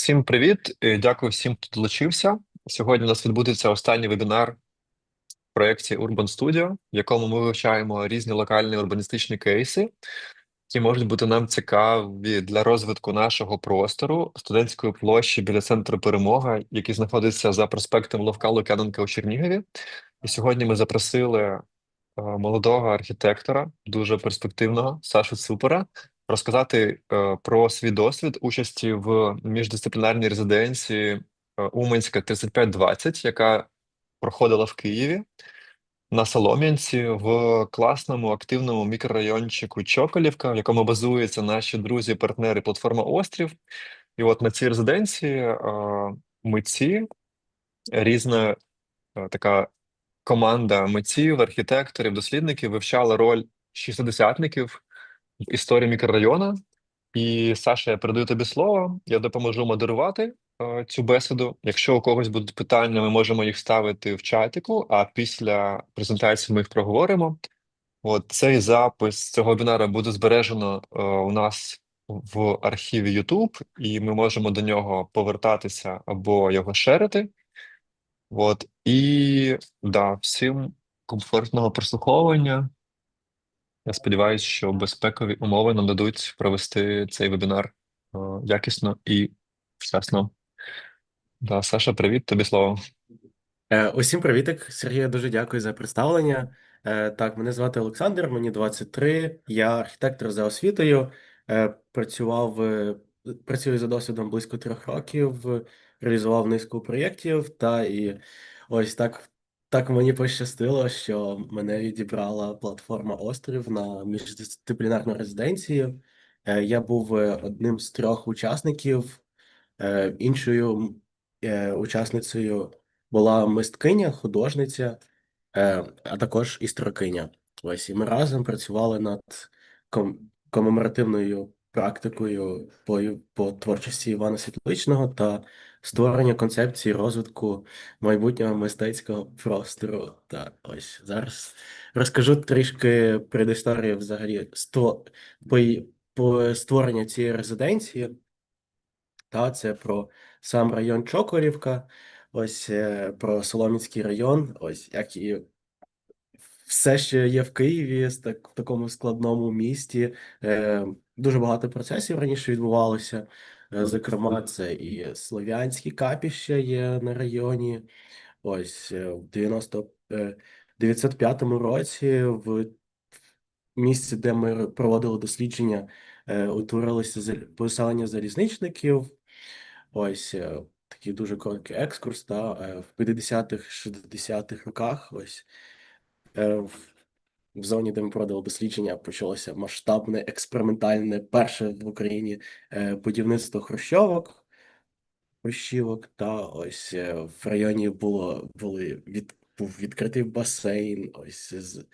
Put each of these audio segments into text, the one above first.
Всім привіт! Дякую всім, хто долучився. Сьогодні у нас відбудеться останній вебінар в проєкті Urban Studio, в якому ми вивчаємо різні локальні урбаністичні кейси, які можуть бути нам цікаві для розвитку нашого простору студентської площі біля центру Перемога, який знаходиться за проспектом Ловка Лук'яненка у Чернігові. І сьогодні ми запросили е, молодого архітектора, дуже перспективного Сашу Цупера, розказати е, про свій досвід участі в міждисциплінарній резиденції е, Уманська 3520, яка проходила в Києві на Солом'янці в класному активному мікрорайончику Чоколівка, в якому базуються наші друзі-партнери платформа Острів. І от на цій резиденції е, митці, різна така команда митців, архітекторів, дослідників вивчала роль шістдесятників історії мікрорайону. І Саша, я передаю тобі слово. Я допоможу модерувати е, цю бесіду. Якщо у когось будуть питання, ми можемо їх ставити в чатику, а після презентації ми їх проговоримо. От цей запис цього вебінара буде збережено е, у нас в архіві YouTube, і ми можемо до нього повертатися або його шерити. От і да, всім комфортного прослуховування. Я сподіваюся, що безпекові умови нам дадуть провести цей вебінар е, якісно і вчасно. Да, Саша, привіт, тобі слово. Е, Усім привітик, Сергію, дуже дякую за представлення. Е, Так, мене звати Олександр, мені 23, я архітектор за освітою, працював, працюю за досвідом близько трьох років, реалізував низку проєктів, та і ось так, так мені пощастило, що мене відібрала платформа Острів на міждисциплінарну резиденцію. Е, Я був е, одним з трьох учасників, Е, іншою учасницею була мисткиня, художниця, а також історикиня. Ось і ми разом працювали над ком- комеморативною практикою по, по творчості Івана Світличного та створення концепції розвитку майбутнього мистецького простору. Та ось зараз розкажу трішки предісторію взагалі ство, по, створенню цієї резиденції. Та це про сам район Чоколівка, ось е, про Солом'янський район, ось як і все, що є в Києві, так, в такому складному місті. Е, дуже багато процесів раніше відбувалося. Е, зокрема, це і слов'янські капіща є на районі. Ось е, в 90, е, 905 році в місці, де ми проводили дослідження, е, утворилося поселення залізничників. Ось е, такий дуже короткий екскурс. Та, е, в 50-х, 60-х роках, ось е, в, зоні, де ми проводили дослідження, почалося масштабне експериментальне перше в Україні е, будівництво хрущовок. Хрущівок, та ось е, в районі було були від був відкритий басейн. Ось з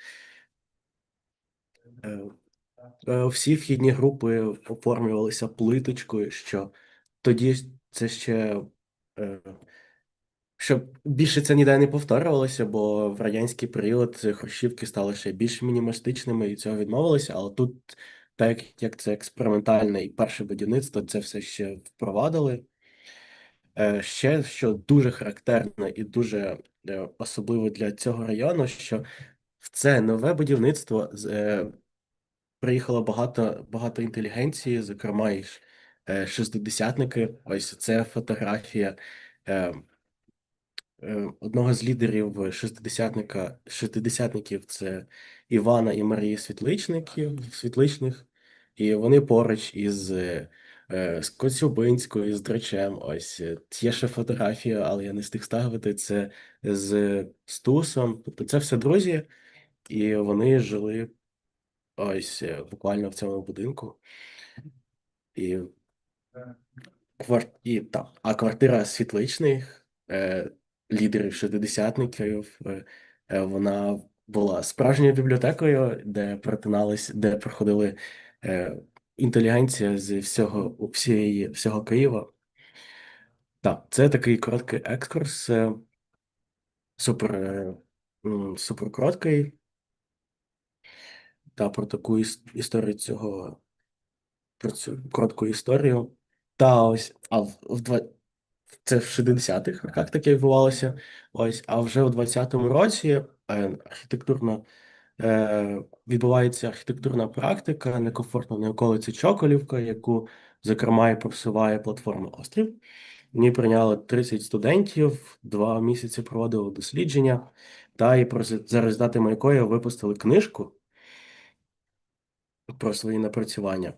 е, всі вхідні групи оформлювалися плиточкою, що тоді це ще щоб більше це ніде не повторювалося, бо в радянський період хрущівки стали ще більш мінімалістичними і цього відмовилися. Але тут, так як- це експериментальне і перше будівництво, це все ще впровадили. Е, Ще що дуже характерно і дуже е, особливо для цього району, що в це нове будівництво е, приїхало багато, багато інтелігенції, зокрема і шестидесятники. Ось це фотографія одного з лідерів шестидесятника, шестидесятників це Івана і Марії Світличників, Світличних, і вони поруч із е, з Коцюбинською, з Драчем. Ось е, є ще фотографія, але я не встиг ставити. Це з Стусом. Тобто це все друзі, і вони жили ось е, буквально в цьому будинку. І, і та, а квартира світличних е, лідерів шестидесятників, е, е, вона була справжньою бібліотекою, де перетинались, де проходили е, інтелігенція з всього всієї всього Києва. Так, це такий короткий екскурс, супер, супер короткий. Та про таку історію цього, про цю коротку історію. Та ось, а в, в. Це в 60-х роках таке відбувалося. Ось, а вже в 20-му році е, архітектурна е, відбувається архітектурна практика некомфортно на околиці Чоколівка, яку, зокрема, і просуває платформа Острів. В ній прийняло 30 студентів, два місяці проводили дослідження, та і про- за результатами якої випустили книжку про свої напрацювання.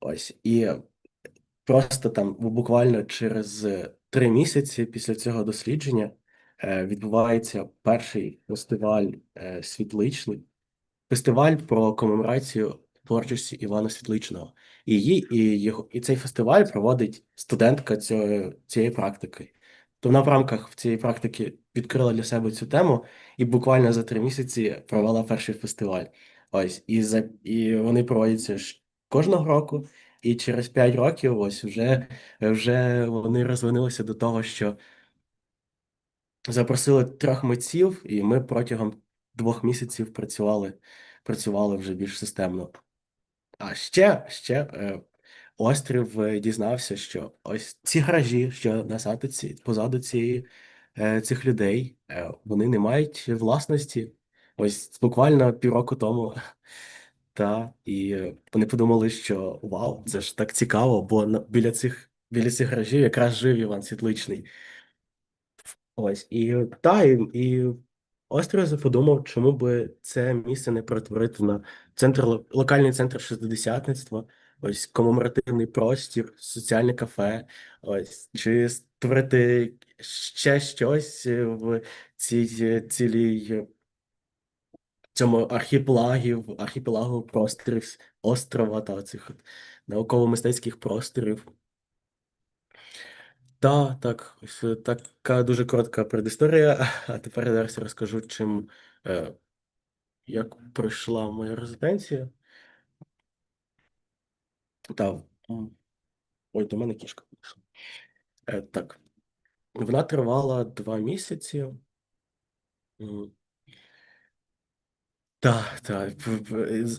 Ось. І Просто там буквально через е, три місяці після цього дослідження е, відбувається перший фестиваль е, світличний, фестиваль про комеморацію творчості Івана Світличного. І, її, і, його, і цей фестиваль проводить студентка цього, цієї практики. То вона в рамках цієї практики відкрила для себе цю тему і буквально за три місяці провела перший фестиваль. Ось, і, за, і вони проводяться кожного року. І через 5 років ось вже, вже вони розвинулися до того, що запросили трьох митців, і ми протягом двох місяців працювали, працювали вже більш системно. А ще, ще е, Острів е, дізнався, що ось ці гаражі, що на сатиці, позаду цієї, е, цих людей, вони не мають власності. Ось буквально півроку тому. Та, і е, вони подумали, що вау, це ж так цікаво, бо біля цих, біля цих гаражів якраз жив Іван Світличний. Ось, і та, і, і Остроза подумав, чому би це місце не перетворити на центр, ло- локальний центр шестидесятництва, ось комеморативний простір, соціальне кафе, ось, чи створити ще щось е, в цій е, цілій цьому архіпелагів, архіпелагу просторів острова та цих науково-мистецьких просторів. Та, так, ось е, така дуже коротка предісторія. А тепер я зараз розкажу, чим е, як пройшла моя резиденція. Та, ой, до мене кішка вийшла. Е, так, вона тривала два місяці. Так, так.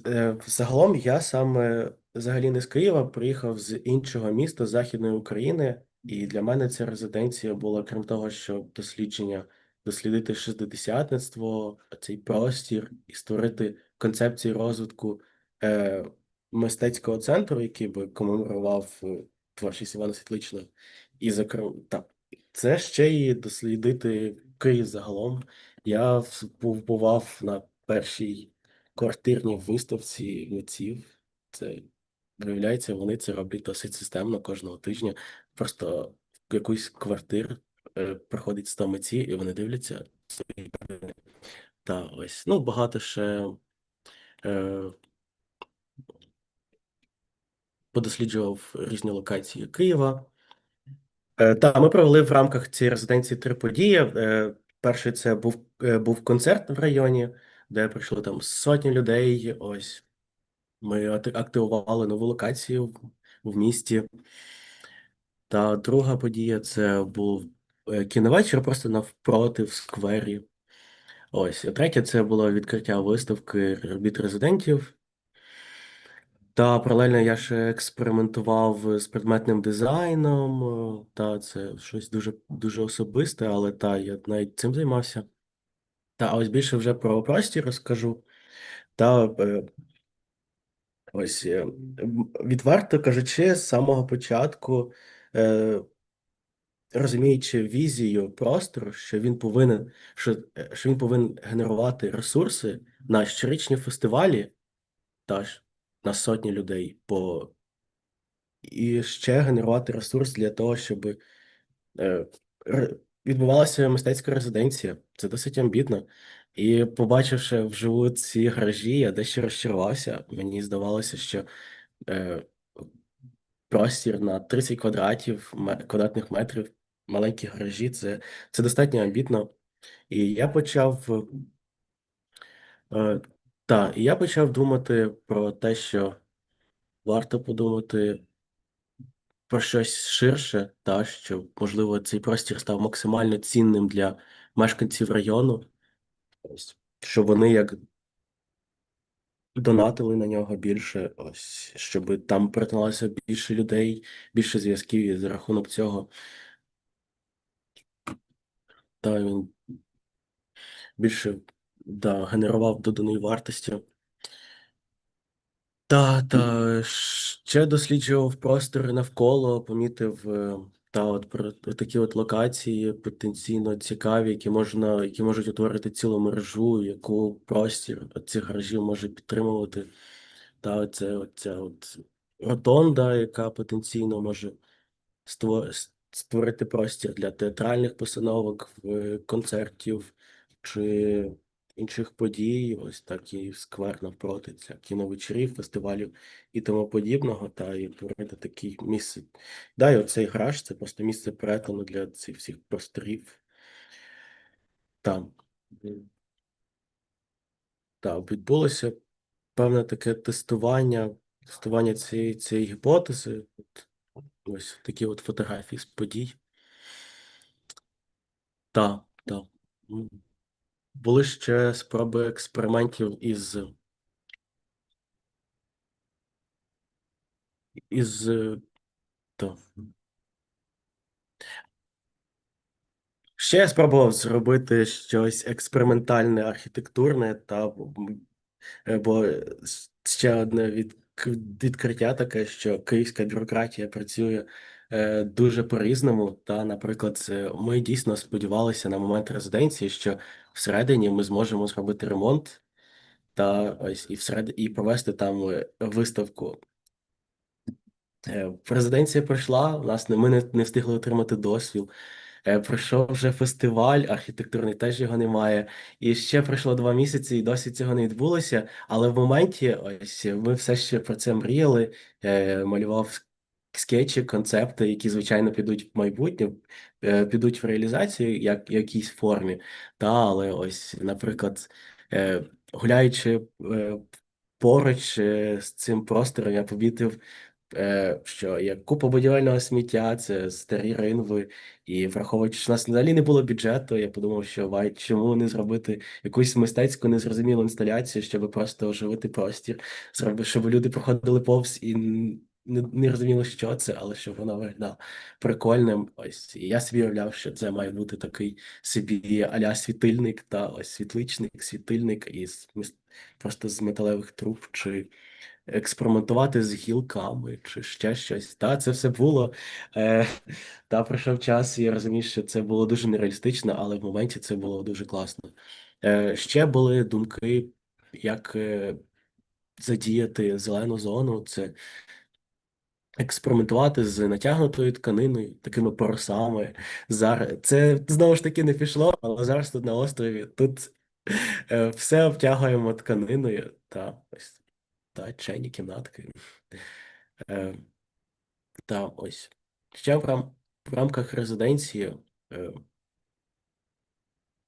Е, Загалом я саме взагалі не з Києва, приїхав з іншого міста Західної України, і для мене ця резиденція була, крім того, що дослідження, дослідити шестидесятництво, цей простір і створити концепцію розвитку е, мистецького центру, який би комеморував е, творчість Івана Світличного. І зокрема, так, це ще і дослідити Київ загалом. Я в- був бував на першій квартирній виставці митців. Це виявляється, вони це роблять досить системно кожного тижня. Просто в якусь квартиру е, приходить 100 митців, і вони дивляться. Та ось ну багато ще е, подосліджував різні локації Києва. Е, Та ми провели в рамках цієї резиденції три події. Е, Перший це був, е, був концерт в районі, де прийшли там сотні людей. Ось ми активували нову локацію в, місті. Та друга подія це був е, кіновечір просто навпроти в сквері. Ось, а третя це було відкриття виставки робіт резидентів. Та паралельно я ще експериментував з предметним дизайном. е, Та це щось дуже дуже особисте, але та я навіть цим займався. Та ось більше вже про простір розкажу. Та е, ось е, відверто кажучи, з самого початку, е, розуміючи візію простору, що він повинен, що, що він повинен генерувати ресурси на щорічні фестивалі, та ж на сотні людей по і ще генерувати ресурс для того, щоб відбувалася мистецька резиденція. Це досить амбітно. І побачивши вживу ці гаражі, я дещо розчарувався. Мені здавалося, що е, простір на 30 квадратів, квадратних метрів, маленькі гаражі, це, це достатньо амбітно. І я почав, е, та, і я почав думати про те, що варто подумати про щось ширше, та що, можливо, цей простір став максимально цінним для мешканців району, Ось, щоб вони як донатили на нього більше, ось, щоб там перетиналося більше людей, більше зв'язків, і за рахунок цього та він більше да, генерував доданої вартості. Та, та ще досліджував простори навколо, помітив е, та от про такі от локації потенційно цікаві, які можна, які можуть утворити цілу мережу, яку простір цих гаражів може підтримувати. Та це оця от ротонда, яка потенційно може ство- створити простір для театральних постановок, концертів чи інших подій, ось так і сквер навпроти, це кіновечорів, фестивалів і тому подібного, та і творити такі місце. Да, і оцей гараж це просто місце перетину для цих всіх просторів. Там. Так, відбулося певне таке тестування, тестування цієї, цієї гіпотези. От, ось такі от фотографії з подій. Так, так. Були ще спроби експериментів із, із та. Ще я спробував зробити щось експериментальне, архітектурне, та е, бо ще одне від, відкриття таке, що київська бюрократія працює дуже по-різному. Та, наприклад, ми дійсно сподівалися на момент резиденції, що всередині ми зможемо зробити ремонт та ось і всеред і провести там е, виставку. Е, Резиденція пройшла, власне, ми не, не встигли отримати дозвіл. Е, Пройшов вже фестиваль архітектурний, теж його немає. І ще пройшло два місяці, і досі цього не відбулося. Але в моменті, ось ми все ще про це мріяли. Е, Малював скетчі, концепти, які, звичайно, підуть в майбутнє, е, підуть в реалізацію як в якійсь формі. Та, але ось, наприклад, е, гуляючи е, поруч з цим простором, я помітив е, що є купа будівельного сміття, це старі ринви, і враховуючи, що у нас взагалі не було бюджету, я подумав, що вай, чому не зробити якусь мистецьку незрозумілу інсталяцію, щоб просто оживити простір, щоб люди проходили повз і не, не розуміли, що це, але щоб воно виглядало прикольним. Ось і я собі уявляв, що це має бути такий собі аля світильник, та ось світличник, світильник із просто з металевих труб чи експериментувати з гілками чи ще щось. Та, це все було. Е, та пройшов час, і я розумію, що це було дуже нереалістично, але в моменті це було дуже класно. Е, ще були думки, як е, задіяти зелену зону. Це експериментувати з натягнутою тканиною, такими парусами. Зараз це знову ж таки не пішло, але зараз тут на острові тут е, все обтягуємо тканиною та ось та чайні кімнатки. Е, та ось. Ще в, рам- в рамках резиденції е,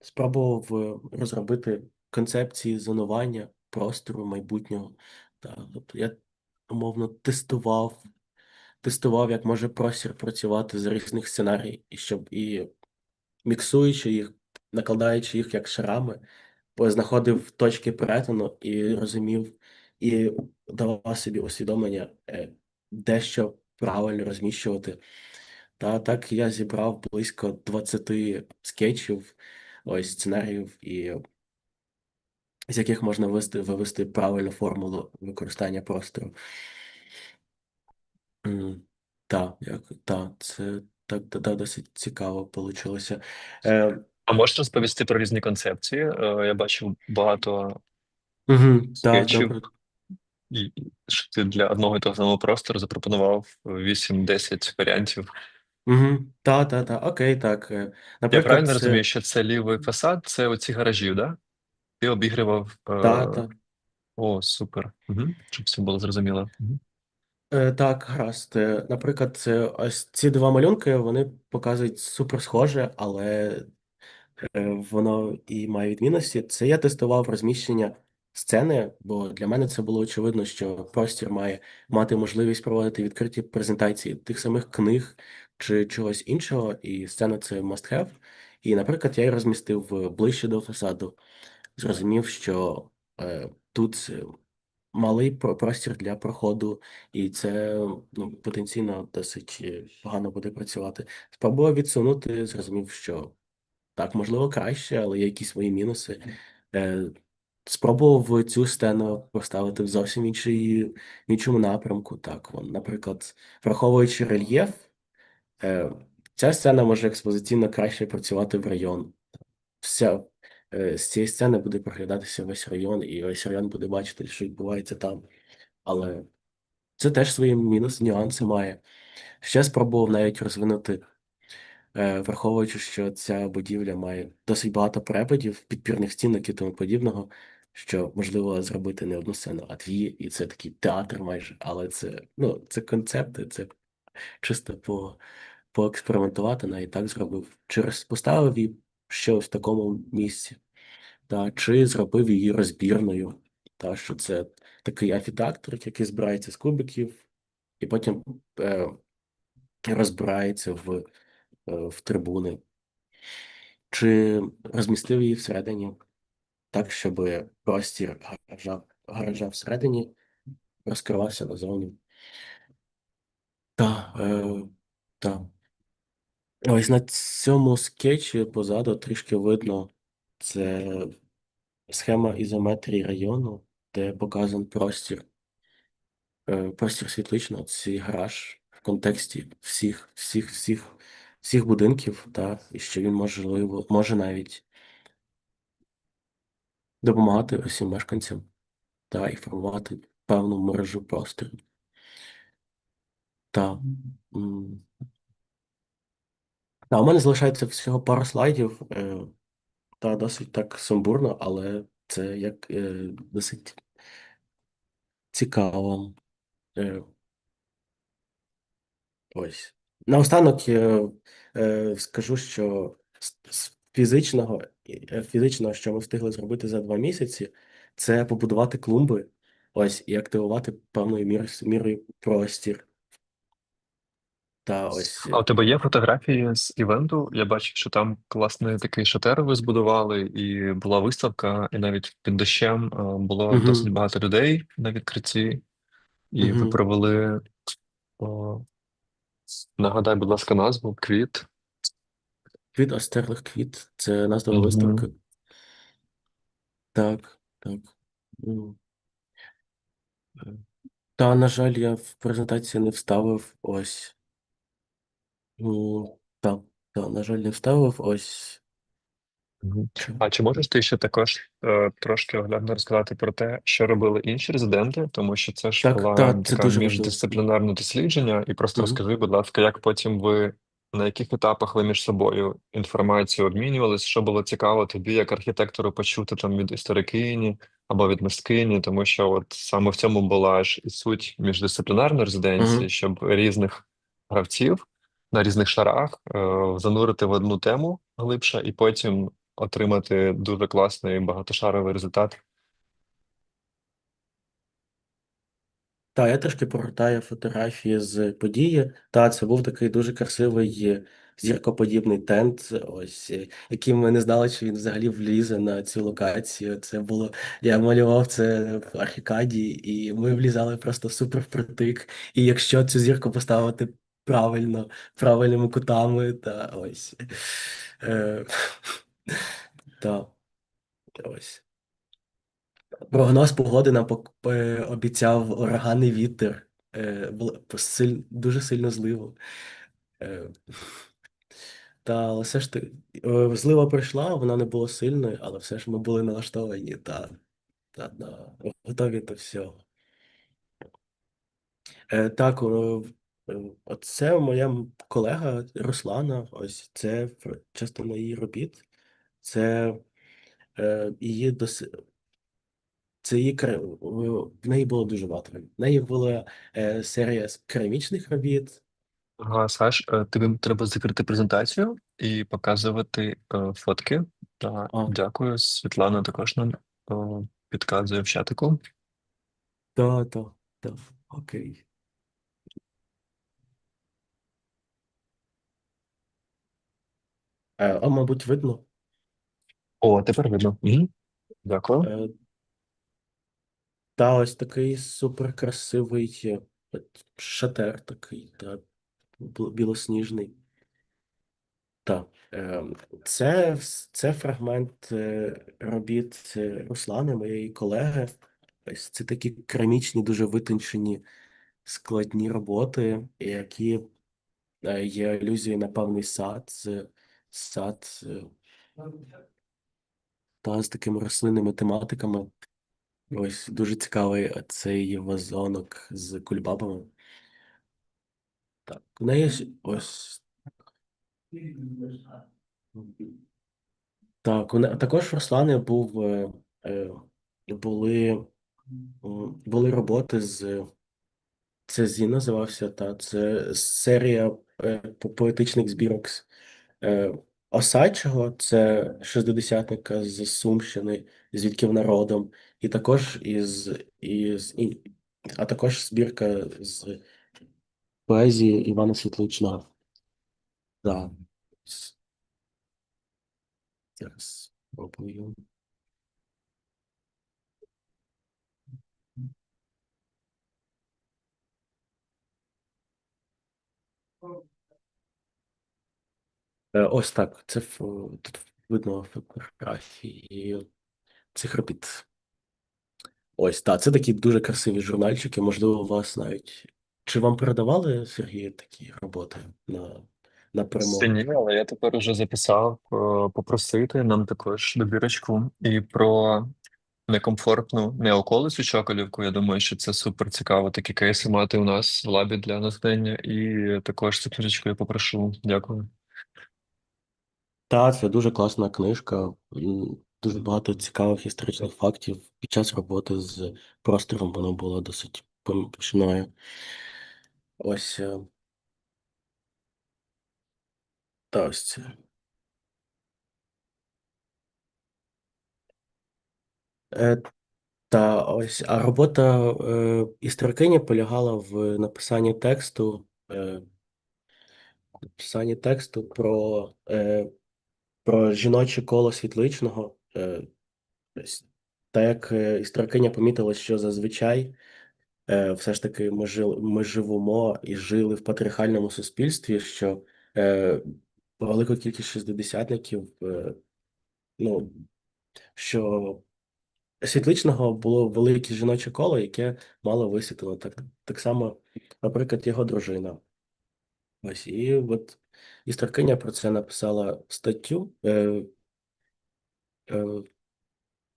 спробував розробити концепції зонування простору майбутнього. Та, тобто я умовно тестував, тестував, як може простір працювати з різних сценарій, і щоб і міксуючи їх, накладаючи їх як шарами, знаходив точки перетину і розумів, і давав собі усвідомлення, е, де що правильно розміщувати. Та так я зібрав близько 20 скетчів, ось сценаріїв, і з яких можна вивести, вивести правильну формулу використання простору. М, Та, це так, та, та, досить цікаво вийшло. Е, А можеш розповісти про різні концепції? Е, Я бачив багато угу, та, скетчів, добре. і що ти для одного і того самого простору запропонував 8-10 варіантів. Угу, та, та, та, окей, так. е, Я Наприклад, правильно це розумію, що це лівий фасад, це оці гаражі, да? Ти обігрівав. та, Е... та. О, супер. Угу. Щоб все було зрозуміло. Угу. Е, Так, гаразд. Е, Наприклад, це ось ці два малюнки вони показують супер схоже, але е, воно і має відмінності. Це я тестував розміщення сцени, бо для мене це було очевидно, що простір має мати можливість проводити відкриті презентації тих самих книг чи чогось іншого, і сцена це must have. І, наприклад, я її розмістив ближче до фасаду. Зрозумів, що е, тут малий простір для проходу, і це ну, потенційно досить е, погано буде працювати. Спробував відсунути, зрозумів, що так, можливо, краще, але є якісь свої мінуси. Е, Спробував цю сцену поставити в зовсім інший, в іншому напрямку. Так, вон, наприклад, враховуючи рельєф, е, ця сцена може експозиційно краще працювати в район. Вся з цієї сцени буде проглядатися весь район, і весь район буде бачити, що відбувається там. Але це теж свої мінус, нюанси має. Ще спробував навіть розвинути, е, враховуючи, що ця будівля має досить багато препадів, підпірних стінок і тому подібного, що можливо зробити не одну сцену, а дві, і це такий театр майже. Але це, ну, це концепти, це чисто по, поекспериментувати, навіть так зробив. Через поставив її ще в такому місці, та чи зробив її розбірною, та що це такий амфітеатр, який збирається з кубиків, і потім е, розбирається в, е, в трибуни, чи розмістив її всередині, так, щоб простір гаража, гаража всередині розкривався назовні. Та, е, та. Ось на цьому скетчі позаду трішки видно це схема ізометрії району, де показан простір, е, простір світлично, цей гараж в контексті всіх, всіх, всіх, всіх будинків, та, і що він можливо, може навіть допомагати усім мешканцям та і формувати певну мережу простору. Та, та у мене залишається всього пару слайдів. Е, та досить так сумбурно, але це як е, досить цікаво. Е, ось. Наостанок я е, скажу, що з, фізичного, е, фізичного, що ми встигли зробити за два місяці, це побудувати клумби, ось, і активувати певною мір, мірою простір. Та ось. А у тебе є фотографії з івенту? Я бачив, що там класний такий шатер ви збудували, і була виставка, і навіть під дощем е, було Мгм. досить багато людей на відкритті, і ви Мгм. провели, о, нагадай, будь ласка, назву Квіт. Від остерлих квіт, це назва Мгм. виставки. Так, так. М. Е, Та, на жаль, я в презентації не вставив ось. М, Так, так, на жаль, не вставив ось. Мгм. Чи- А чи можеш ти ще також е, трошки оглядно розказати про те, що робили інші резиденти, тому що це ж Так, була так, це така дуже важливо. міждисциплінарне дослідження, і просто Мгм. розкажи, будь ласка, як потім ви на яких етапах ви між собою інформацію обмінювалися, що було цікаво тобі, як архітектору, почути там від історикині або від мисткині, тому що от саме в цьому була ж і суть міждисциплінарної резиденції, Мгм. щоб різних гравців на різних шарах е, занурити в одну тему глибше, і потім отримати дуже класний багатошаровий результат. Так, я трошки погортаю фотографії з події. Та, це був такий дуже красивий зіркоподібний тент, ось, який ми не знали, чи він взагалі влізе на цю локацію. Це було, я малював це в Архікаді, і ми влізали просто супер впритик. І якщо цю зірку поставити правильно, правильними кутами, та ось. Е, та, ось. Прогноз погоди нам е, обіцяв ураганний вітер, е, силь- дуже сильно зливу. Е, Та але все ж таки е, злива прийшла, вона не була сильною, але все ж ми були налаштовані та, та, та готові до всього. Е, Так, оце моя колега Руслана, ось це частина її робіт. Це е, її дос... Це її кер- в неї було дуже багато. робіт. В неї була е, серія керамічних робіт. Ага, Саш, е, тобі треба закрити презентацію і показувати е, фотки. Та, А, дякую. Світлана також нам е, підказує в чатику. та, та, та, окей. Е, а, мабуть, видно. О, тепер видно. Мгм. Дякую. Е, Та ось такий супер красивий шатер такий, та, бл- білосніжний. Так, ем, це, вс- це фрагмент е, робіт е, Руслани, моєї колеги. Ось це такі керамічні, дуже витончені складні роботи, які е, є алюзією на певний сад, з- сад е, та з такими рослинними тематиками. Ось дуже цікавий цей вазонок з кульбабами. Так, в неї ось. Так, у не- також в Руслани був, е, е, були, були роботи з це ЗІ називався, та це серія поетичних збірок Осадчого, це шестидесятника з Сумщини, звідки вона родом, і також із, із і, а також збірка з поезії Івана Світличного. Да. Зараз спробую. Ось так. Це тут видно фотографії цих робіт. Ось так. Це такі дуже красиві журнальчики. Можливо, у вас навіть. Чи вам передавали, Сергій, такі роботи на, на перемогу? Сині, але я тепер уже записав е, попросити нам також добірочку і про некомфортну неоколицю Чоколівку. Я думаю, що це супер цікаво такі кейси мати у нас в лабі для натхнення. І також цю книжечку я попрошу. Дякую. Та, це дуже класна книжка. Дуже багато цікавих історичних фактів. Під час роботи з простором воно було досить помічною. Ось. е, Та ось це. Е, Та ось, а робота е, історикині полягала в написанні тексту, е, написанні тексту про, е, про жіноче коло світличного. Е, ось. Та як е, історикиня помітила, що зазвичай е, все ж таки ми, жили, ми живемо і жили в патріархальному суспільстві, що велика кількість шестидесятників, е, ну, що Світличного було велике жіноче коло, яке мало висвітлено. Так, так само, наприклад, його дружина. Ось, і от історикиня про це написала статтю, е, е,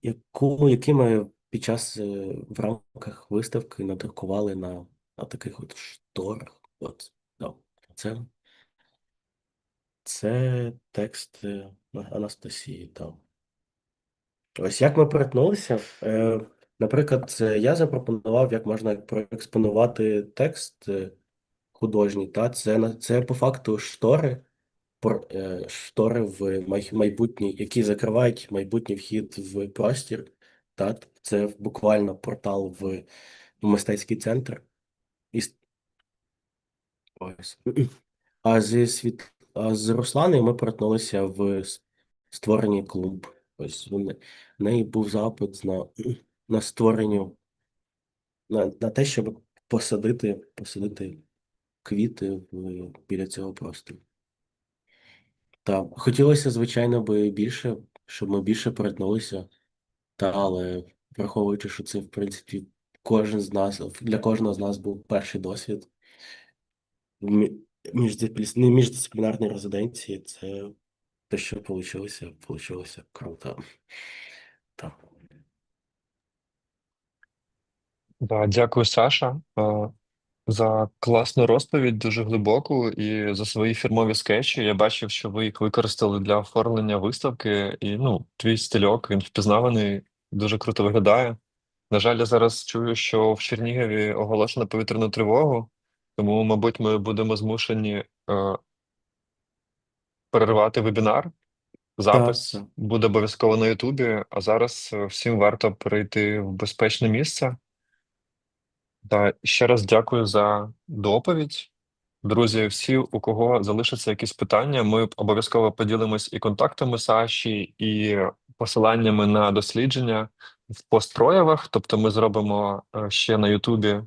яку, які ми під час е, в рамках виставки надрукували на, на таких от шторах. От, да. Це, це текст е, Анастасії. Там. Ось як ми перетнулися. Е, наприклад, я запропонував, як можна проекспонувати текст е, художній. Та це на- це по факту штори, е, штори в май- майбутній, які закривають майбутній вхід в простір. Та це буквально портал в мистецький центр. І ось. А зі світ... а з Русланою ми перетнулися в створенні клумб. Ось. В неї був запит на, на створення, на, на те, щоб посадити, посадити квіти біля цього простору. Та хотілося, звичайно, би більше, щоб ми більше перетнулися. Та, але враховуючи, що це, в принципі, кожен з нас, для кожного з нас був перший досвід в мі- міждисциплі- резиденції, це те, що вийшло, вийшло круто. Так. Да, дякую, Саша, е, за класну розповідь, дуже глибоку, і за свої фірмові скетчі. Я бачив, що ви їх використали для оформлення виставки, і ну, твій стильок, він впізнаваний, дуже круто виглядає. На жаль, я зараз чую, що в Чернігові оголошено повітряну тривогу, тому, мабуть, ми будемо змушені е, перервати вебінар. Запис так. буде обов'язково на Ютубі, а зараз е, всім варто перейти в безпечне місце. Та ще раз дякую за доповідь. Друзі, всі, у кого залишаться якісь питання, ми обов'язково поділимось і контактами Саші, і посиланнями на дослідження. в постпроявах, тобто ми зробимо е, ще на Ютубі е,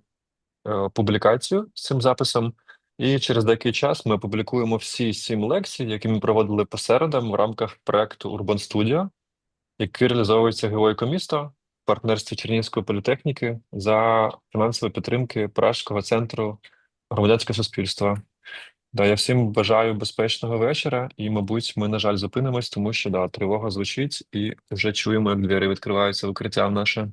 публікацію з цим записом, і через деякий час ми опублікуємо всі сім лекцій, які ми проводили по середам в рамках проекту Urban Studio, який реалізовується в партнерстві Чернігівської політехніки за фінансової підтримки Пражського центру громадянського суспільства. Да, я всім бажаю безпечного вечора, і, мабуть, ми, на жаль, зупинимось, тому що да, тривога звучить, і вже чуємо, як двері відкриваються в укриття наше.